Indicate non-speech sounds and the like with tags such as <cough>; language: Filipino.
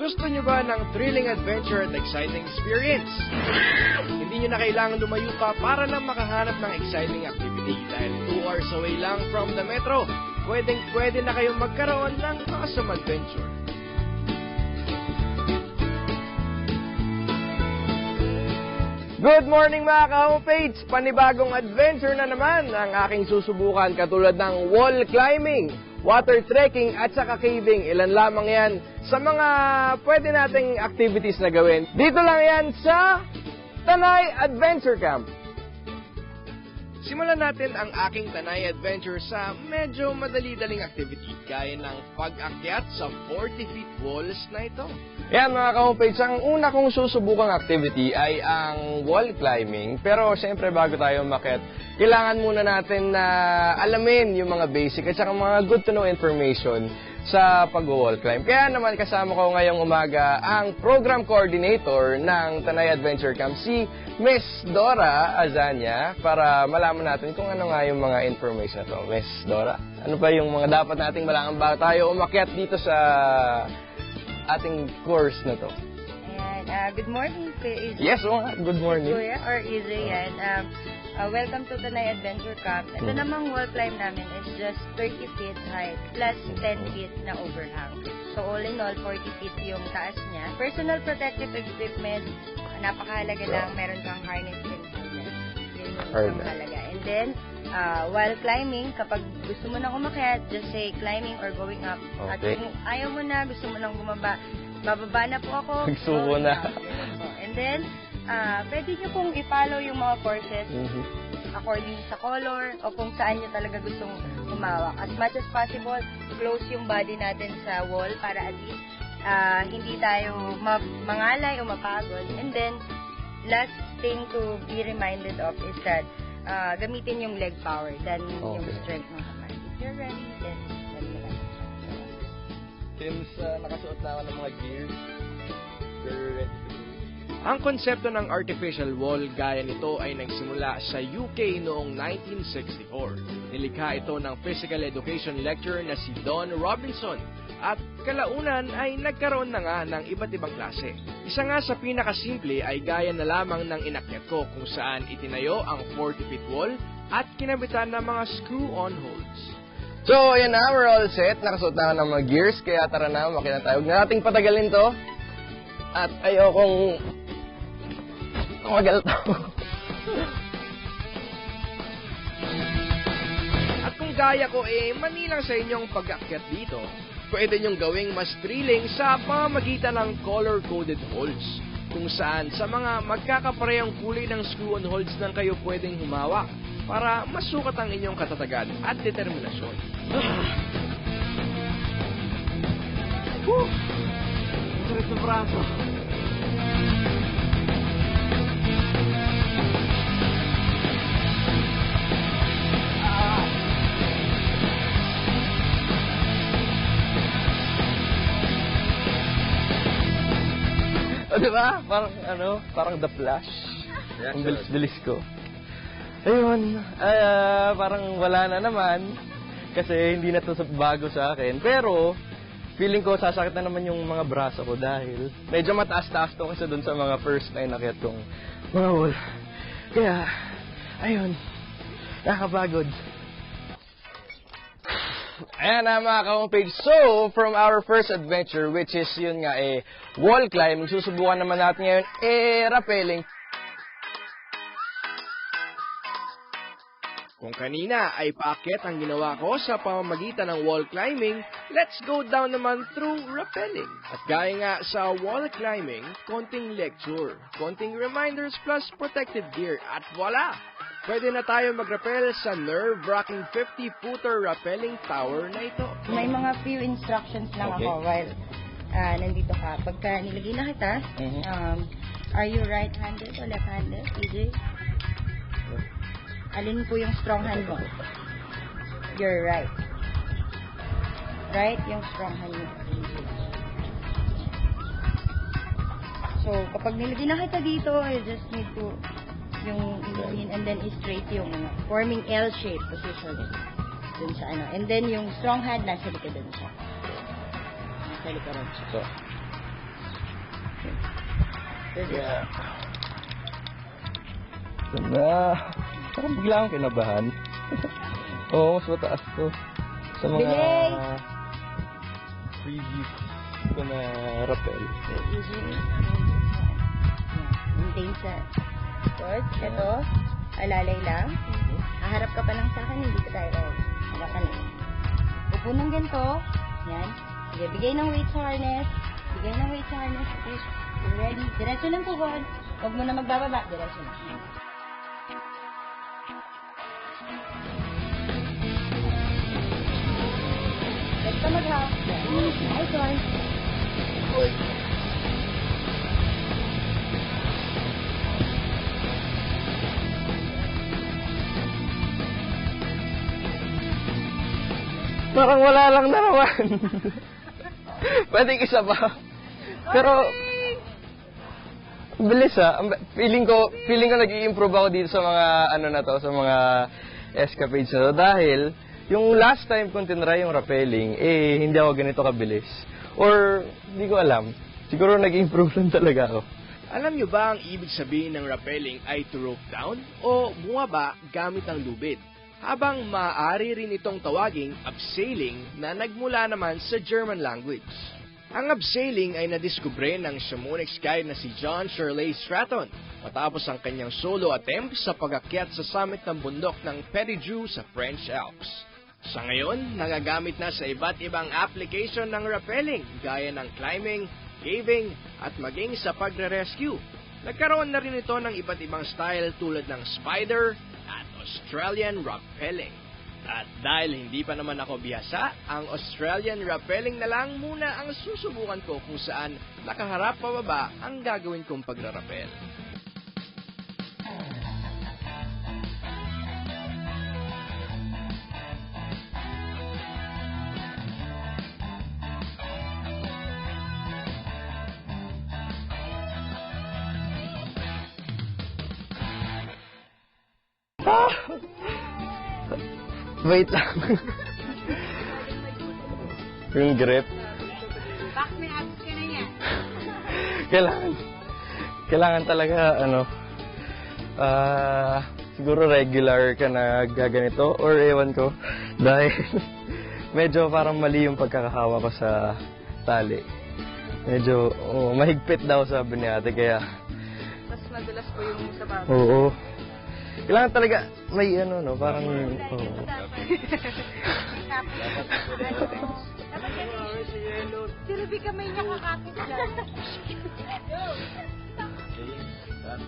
Gusto nyo ba ng thrilling adventure at exciting experience? Hindi nyo na kailangan lumayo pa para lang makahanap ng exciting activity dahil 2 hours away lang from the metro. Pwedeng pwede na kayong magkaroon ng awesome adventure. Good morning mga ka-homepage! Panibagong adventure na naman ang aking susubukan katulad ng wall climbing, water trekking at saka caving. Ilan lamang yan sa mga pwede nating activities na gawin. Dito lang yan sa Tanay Adventure Camp. Simulan natin ang aking Tanay Adventure sa medyo madali-daling activity gaya ng pag-akyat sa 40 feet walls na ito. Yan mga ka-homepage, ang una kong susubukang activity ay ang wall climbing. Pero siyempre bago tayo umakyat, kailangan muna natin na alamin yung mga basic at saka mga good to know information sa pag-wall climb. Kaya naman kasama ko ngayong umaga ang program coordinator ng Tanay Adventure Camp, si Miss Dora Azania, para malaman natin kung ano nga yung mga information na to. Miss Dora, ano pa yung mga dapat nating malaman bago tayo umakyat dito sa ating course na to? Ayan, ah, good morning, Kuya Izzy. Yes, oh, good morning. Kuya or Izzy, yan. Um, ah, welcome to Tanay Adventure Camp. Ito Mhm. namang wall climb namin is just 30 feet height plus 10 feet na overhang. So all in all, 40 feet yung taas niya. Personal protective equipment, napakahalaga lang meron kang harness and helmet. Yun yung. And then, ah, while climbing, kapag gusto mo nang umakyat, just say climbing or going up. At Okay. kung ayaw mo na, gusto mo nang bumaba, bababa na po ako. <laughs> Nagsuko na. up. And then, ah pwede nyo pong i-follow yung mga courses Mhm. according sa color o kung saan nyo talaga gustong humawak. As much as possible, close yung body natin sa wall para at least ah, hindi tayo ma- mangalay o mapagod. And then, last thing to be reminded of is that ah, gamitin yung leg power than yung Okay. strength ng kamay. If you're ready, then then mo lang. Since uh, nakasuot na ako ng mga gears, you're ready to Ang konsepto ng artificial wall gaya nito ay nagsimula sa UK noong 1964. Nilikha ito ng physical education lecturer na si Don Robinson at kalaunan ay nagkaroon na nga ng iba't ibang klase. Isa nga sa pinakasimple ay gaya na lamang ng inakyat ko kung saan itinayo ang 40 feet wall at kinabitan ng mga screw-on holes. So, ayan na, we're all set. Nakasuot na ng mga gears, kaya tara na, makina tayo. Huwag na nating patagalin to. At ayokong tumagal to. At kung gaya ko, eh, manilang sa inyong pag-akyat dito, pwede nyong gawing mas thrilling sa pamamagitan ng color-coded holes kung saan sa mga magkakaparehong kulay ng screw-on holes lang kayo pwedeng humawak para masukat ang inyong katatagan at determinasyon. <sighs> Whew! Ang braso. Di ba? Parang, ano, parang The Flash. Ang bilis-bilis ko. Ayun, ah, parang wala na naman. Kasi hindi na to bago sa akin. Pero, feeling ko sasakit na naman yung mga braso ko dahil medyo mataas-taas to kasi dun sa mga first na inakyat kong mga wall. Kaya, ayun, nakakapagod. Ayan na mga ka-homepage. So, from our first adventure, which is yun nga eh, wall climbing, susubukan naman natin ngayon eh, rappelling. Kung kanina ay paakyat ang ginawa ko sa pamamagitan ng wall climbing, let's go down naman through rappelling. At gaya nga sa wall climbing, konting lecture, konting reminders plus protective gear at voila! Pwede na tayo mag-rappel sa nerve-wracking 50-footer rappelling tower na ito. May mga few instructions lang Okay. ako while ah, nandito ka. Pagka nilagay na kita, Mhm. um, are you right-handed o left-handed, PJ? Alin po yung strong hand mo? You're right. Right yung strong hand mo. So, kapag nilagay na kita dito, you just need to yung in and then straight yung ano, forming L-shape position dun sa ano. And then yung strong hand nasa likadan siya. Nasa likadan siya. So, Yeah. Ito na. Parang bigla akong kinabahan. <laughs> Oo, mas mataas to. Sa mga Bilis! preview ko na rappel. Maintain sa Good. Ito, alalay lang. Aharap ka pa lang sa akin, hindi ka tayo ready. Harap ka lang. Upo ng ganito. Yan. Sige, bigay ng weight harness. Bigay ng weight harness. Okay. You're ready. Diretso ng tuhod. Huwag mo na magbababa. Diretso na. Yan. Basta mag-half. Nice one. Parang wala lang na naman. <laughs> Pwede isa pa. Pero, bilis ah. Feeling ko, feeling ko nag improve ako dito sa mga, ano na to, sa mga escapades na to. Dahil, yung last time kong tinry yung rappelling, eh, hindi ako ganito kabilis. Or, hindi ko alam. Siguro nag-improve lang talaga ako. Alam nyo ba ang ibig sabihin ng rappelling ay to rope down o bumaba gamit ang lubid? Habang maaari rin itong tawaging abseiling na nagmula naman sa German language. Ang abseiling ay nadiskubre ng Chamonix guide na si John Shirley Stratton matapos ang kanyang solo attempt sa pagakyat sa summit ng bundok ng Petitjeau sa French Alps. Sa ngayon, nagagamit na sa iba't ibang application ng rappelling gaya ng climbing, caving, at maging sa pagre-rescue. Nagkaroon na rin ito ng iba't ibang style tulad ng spider Australian rappelling. At dahil hindi pa naman ako bihasa, ang Australian rappelling na lang muna ang susubukan ko kung saan nakaharap pababa ang gagawin kong pagrarapel. <laughs> Wait lang. yung grip. Back may abs ka na yan. kailangan, kailangan talaga, ano, ah, siguro regular ka na gaganito or ewan ko. Dahil <laughs> medyo parang mali yung pagkakahawa ko sa tali. Medyo, oh, mahigpit daw sabi ni ate, kaya, Mas madulas po yung sabato. oo. Kailangan talaga may ano, no? Parang... Oh. oh. Silbi <laughs> kamay niya kakapit dyan. Okay. <laughs> Done.